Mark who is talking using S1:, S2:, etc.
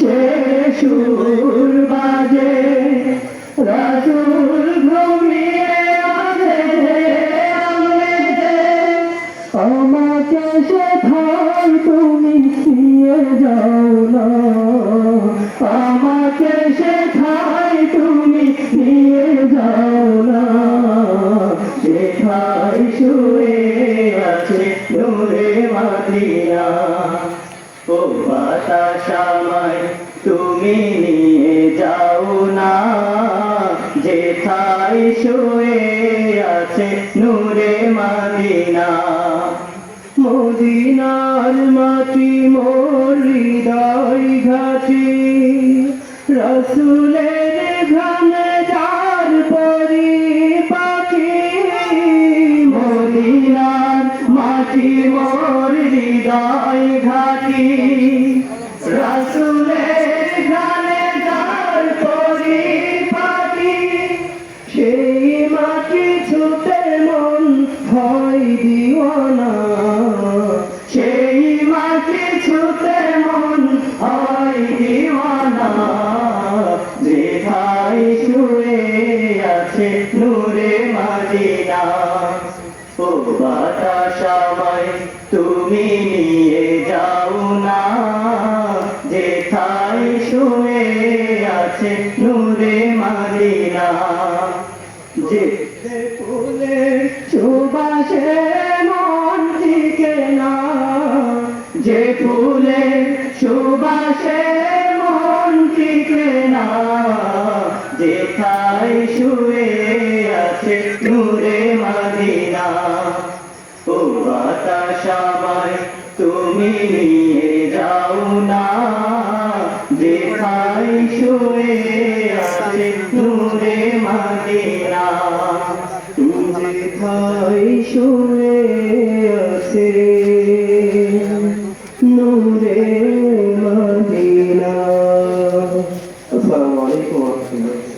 S1: সে সুর বাজে। রাসুল ঘুমিয়ে আছে। আমাকে সেখান তুমি নিয়ে যাও না। আমাকে সেখাই তুমি নিয়ে যাও না। সেখাই শুয়ে আছে নূরে মাদিনা। ও বাতাস আমায় তুমি নিয়ে যাও না। যেথায় শুয়ে আছে নূরে মাদিনা। মদিনার মাটি মোর হৃদয় ঘাটি। রসুলের ঘামে যার পরি পাখি মদিনার মাটি মোর হৃদয় ঘাটি, রসুলের ঘামে যার পরি পাখি সেই মাটি ছুটে মন হয় দিওয়ানা। সেই মাটি ছুটে মন হয় দিওয়ানা। যেথায় শুয়ে আছে নূরে মাদিনা। ও বাতাস আমায় আছে নূরে মাদিনা। যে ফুলের সুবাসে মন টিকে না। যে ফুলের সুবাসে মন টিকে না। যেথায় শুয়ে আছে নূরে মাদিনা। ও বাতাস আমায় তুমি নিয়ে যাও না। শুয়ে আছে নূরে মাদিনা আসসালামু আলাইকুম ওয়া রাহমাতুল্লাহ